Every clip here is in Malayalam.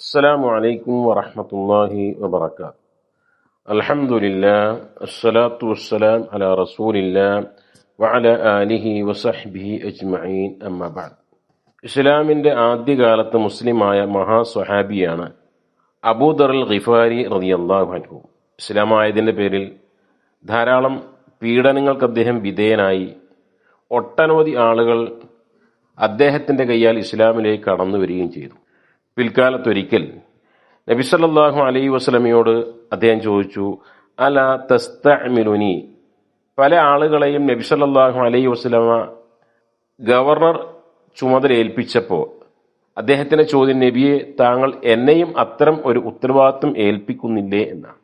السلام عليكم ورحمة الله وبركاته الحمد لله الصلاة والسلام على رسول الله وعلى آله وصحبه أجمعين أما بعد ഇസ്ലാമിൻ്റെ ആദ്യകാലത്ത് മുസ്ലിമായ മഹാസ്വഹാബിയാണ് അബൂദർ അൽ ഖിഫാരി റളിയല്ലാഹു അൻഹു ഇസ്ലാമായതിൻ്റെ പേരിൽ ധാരാളം പീഡനങ്ങൾക്ക് അദ്ദേഹം വിധേയനായി ഒട്ടനവധി ആളുകൾ അദ്ദേഹത്തിൻ്റെ കയ്യാൽ ഇസ്ലാമിലേക്ക് കടന്നു വരികയും ചെയ്തു പിൽക്കാലത്തൊരിക്കൽ നബി സല്ലല്ലാഹു അലൈഹി വസല്ലമയോട് അദ്ദേഹം ചോദിച്ചു അല തസ്തഅ്മിലുനി? പല ആളുകളെയും നബി സല്ലല്ലാഹു അലൈഹി വസല്ലമ ഗവർണർ ചുമതല ഏൽപ്പിച്ചപ്പോൾ ചോദ്യം നബിയെ താങ്കൾ എന്നെയും അത്തരം ഒരു ഉത്തരവാദിത്വം ഏൽപ്പിക്കുന്നില്ലേ? എന്നാണ്.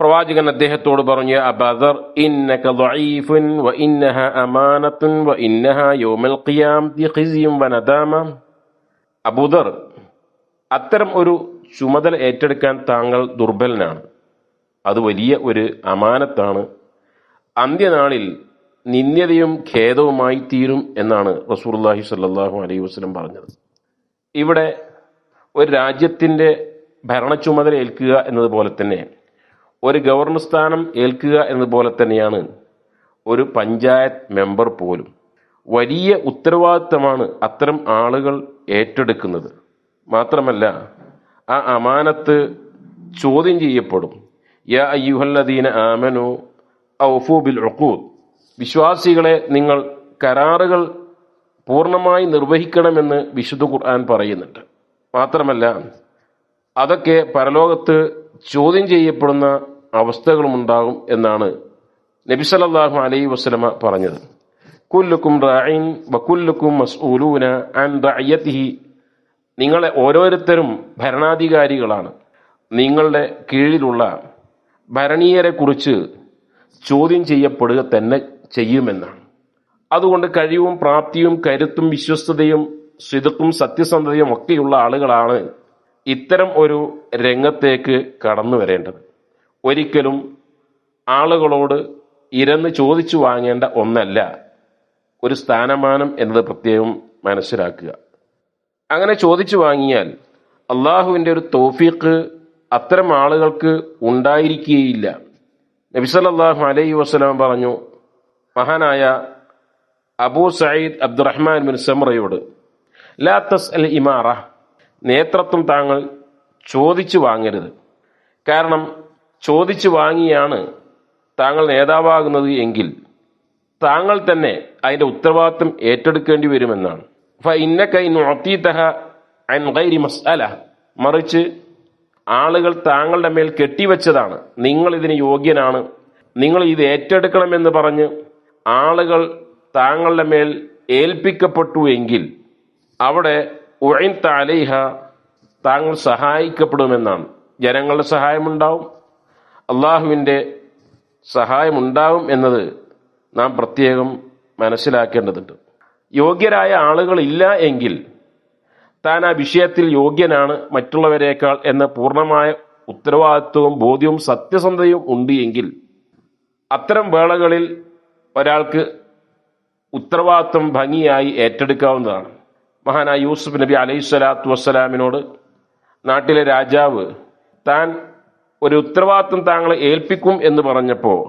പ്രവാചകൻ അദ്ദേഹത്തോട് പറഞ്ഞു അബദർ ഇന്നക അമാനത്തുൻ യൗമൽ വനദാമ അബൂദർ അത്തരം ഒരു ചുമതല ഏറ്റെടുക്കാൻ താങ്കൾ ദുർബലനാണ്. അത് വലിയ ഒരു അമാനത്താണ്. അന്ത്യനാളിൽ നിന്ദ്യതയും ഖേദവുമായി തീരും എന്നാണ് റസൂർല്ലാഹി സല്ലാഹു അലൈഹി വസ്ലം പറഞ്ഞത്. ഇവിടെ ഒരു രാജ്യത്തിന്റെ ഭരണ ചുമതല ഏൽക്കുക എന്നതുപോലെ തന്നെ ഒരു ഗവർണർ സ്ഥാനം ഏൽക്കുക എന്നതുപോലെ തന്നെയാണ് ഒരു പഞ്ചായത്ത് മെമ്പർ പോലും. വലിയ ഉത്തരവാദിത്തമാണ് അത്തരം ആളുകൾ ഏറ്റെടുക്കുന്നത്. മാത്രമല്ല ആ അമാനത്ത് ചോദ്യം ചെയ്യപ്പെടും. യാ അയ്യുഹല്ലദീന ആമനു ഔഫു ബിൽ ഉഖൂദ്. വിശ്വാസികളെ നിങ്ങൾ കരാറുകൾ പൂർണമായി നിർവഹിക്കണമെന്ന് വിശുദ്ധ ഖുർആൻ പറയുന്നുണ്ട്. മാത്രമല്ല അതൊക്കെ പരലോകത്ത് ചോദ്യം ചെയ്യപ്പെടുന്ന അവസ്ഥകളുമുണ്ടാകും എന്നാണ് നബി സല്ലല്ലാഹു അലൈഹി വസല്ലമ പറഞ്ഞത്. കുല്ലുക്കും റായിൻ വക്കുല്ലുക്കും മസ്ഊലൂന അൻ റഅയത്തിഹി നിങ്ങളെ ഓരോരുത്തരും ഭരണാധികാരികളാണ്. നിങ്ങളുടെ കീഴിലുള്ള ഭരണീയരെക്കുറിച്ച് ചോദ്യം ചെയ്യപ്പെടുക തന്നെ ചെയ്യുമെന്നാണ്. അതുകൊണ്ട് കഴിവും പ്രാപ്തിയും കരുത്തും വിശ്വസ്തതയും സിതുക്കും സത്യസന്ധതയും ഒക്കെയുള്ള ആളുകളാണ് ഇത്തരം ഒരു രംഗത്തേക്ക് കടന്നു വരേണ്ടത്. ഒരിക്കലും ആളുകളോട് ഇരന്ന് ചോദിച്ചു വാങ്ങേണ്ട ഒന്നല്ല. ഒരു സ്ഥാനമാനം എന്നത് പ്രത്യേകം മനസ്സിലാക്കുക. അങ്ങനെ ചോദിച്ചു വാങ്ങിയാൽ അള്ളാഹുവിന്റെ ഒരു തോഫീക്ക് അത്തരം ആളുകൾക്ക് ഉണ്ടായിരിക്കുകയില്ല. നബിസലല്ലാഹു അലൈഹി വസ്സലാം പറഞ്ഞു മഹാനായ അബൂ സയ്യിദ് അബ്ദുറഹ്മാൻ ബിൻ സമറയോട് ലാ തസ് അൽ ഇമാറ. നേതൃത്വം താങ്കൾ ചോദിച്ചു വാങ്ങരുത്. കാരണം ചോദിച്ചു വാങ്ങിയാണ് താങ്കൾ നേതാവാകുന്നത് എങ്കിൽ താങ്കൾ തന്നെ അതിന്റെ ഉത്തരവാദിത്വം ഏറ്റെടുക്കേണ്ടി വരുമെന്നാണ്. മസ്അല മറിച്ച് ആളുകൾ താങ്കളുടെ മേൽ കെട്ടിവെച്ചതാണ്. നിങ്ങൾ ഇതിന് യോഗ്യനാണ്. നിങ്ങൾ ഇത് ഏറ്റെടുക്കണമെന്ന് പറഞ്ഞ് ആളുകൾ താങ്കളുടെ മേൽ ഏൽപ്പിക്കപ്പെട്ടു എങ്കിൽ അവിടെ ഉഴൻ താലേഹ താങ്കൾ സഹായിക്കപ്പെടുമെന്നാണ്. ജനങ്ങളുടെ സഹായമുണ്ടാവും. അള്ളാഹുവിന്റെ സഹായമുണ്ടാവും എന്നത് നാം പ്രത്യേകം മനസ്സിലാക്കേണ്ടതുണ്ട്. യോഗ്യരായ ആളുകളില്ല എങ്കിൽ താൻ ആ വിഷയത്തിൽ യോഗ്യനാണ് മറ്റുള്ളവരെക്കാൾ എന്ന പൂർണമായ ഉത്തരവാദിത്വവും ബോധ്യവും സത്യസന്ധതയും ഉണ്ട് എങ്കിൽ അത്തരം വേളകളിൽ ഒരാൾക്ക് ഉത്തരവാദിത്വം ഭംഗിയായി ഏറ്റെടുക്കാവുന്നതാണ്. മഹാനായ യൂസുഫ് നബി അലൈഹി സ്വലാത്തു വസ്സലാമിനോട് നാട്ടിലെ രാജാവ് താൻ ഒരു ഉത്തരവാദിത്വം താങ്കളെ ഏൽപ്പിക്കും എന്ന് പറഞ്ഞപ്പോൾ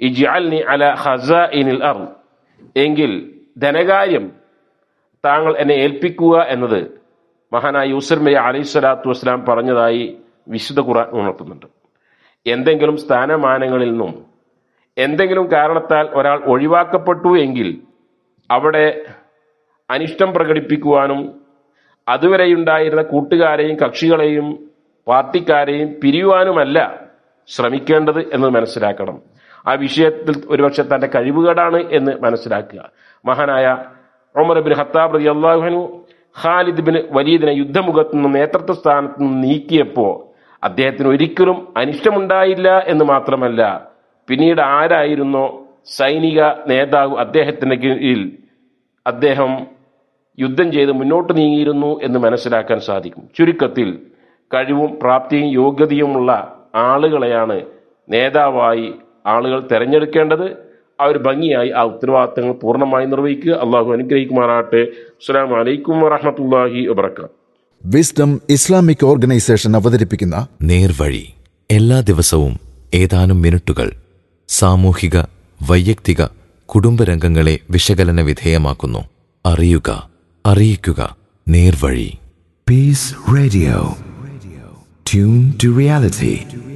ഇജ്അൽനി അല ഹസ ഇനിൽ അർ എങ്കിൽ ധനകാര്യം താങ്കൾ എന്നെ ഏൽപ്പിക്കുക എന്നത് മഹാനായ യൂസർമയ അലൈഹി സ്വലാത്തു വസ്സലാം പറഞ്ഞതായി വിശുദ്ധ ഖുർആൻ ഉണർത്തുന്നുണ്ട്. എന്തെങ്കിലും സ്ഥാനമാനങ്ങളിൽ നിന്നും എന്തെങ്കിലും കാരണത്താൽ ഒരാൾ ഒഴിവാക്കപ്പെട്ടു എങ്കിൽ അവിടെ അനിഷ്ടം പ്രകടിപ്പിക്കുവാനും അതുവരെയുണ്ടായിരുന്ന കൂട്ടുകാരെയും കക്ഷികളെയും പാർട്ടിക്കാരെയും പിരിയുവാനുമല്ല ശ്രമിക്കേണ്ടത് എന്ന് മനസ്സിലാക്കണം. ആ വിഷയത്തിൽ ഒരുപക്ഷെ തന്റെ കഴിവുകേടാണ് എന്ന് മനസ്സിലാക്കുക. മഹാനായ ഒമർ ബിൻ ഹത്താബ് റതി അള്ളാഹുനു ഖാലിദ് ബിൻ വലീദിനെ യുദ്ധമുഖത്തു നിന്ന് നേതൃത്വ സ്ഥാനത്ത് നിന്ന് നീക്കിയപ്പോൾ അദ്ദേഹത്തിന് ഒരിക്കലും അനിഷ്ടമുണ്ടായില്ല എന്ന് മാത്രമല്ല പിന്നീട് ആരായിരുന്നോ സൈനിക നേതാവ് അദ്ദേഹത്തിന്റെ കീഴിൽ അദ്ദേഹം യുദ്ധം ചെയ്ത് മുന്നോട്ട് നീങ്ങിയിരുന്നു എന്ന് മനസ്സിലാക്കാൻ സാധിക്കും. ചുരുക്കത്തിൽ കഴിവും പ്രാപ്തിയും യോഗ്യതയുമുള്ള ആളുകളെയാണ് നേതാവായി ആളുകൾ തിരഞ്ഞെടുക്കേണ്ടത് ആ ഒരു ഭംഗിയായി ആ ഉത്തരവാദിത്തങ്ങൾ പൂർണമായി നിർവഹിക്കുക. അള്ളാഹു അനുഗ്രഹിക്കുമാറാട്ടെ അസ്സാം വലൈക്കും വറഹമത്തല്ലാഹി വാബർക്കാത്തു വിസ്ഡം ഇസ്ലാമിക് ഓർഗനൈസേഷൻ അവതരിപ്പിക്കുന്ന നേർവഴി എല്ലാ ദിവസവും ഏതാനും മിനിറ്റുകൾ സാമൂഹിക വൈയക്തിക കുടുംബരംഗങ്ങളെ വിശകലന വിധേയമാക്കുന്നു. അറിയുക അറിയിക്കുക നേർവഴി peace radio tune to reality.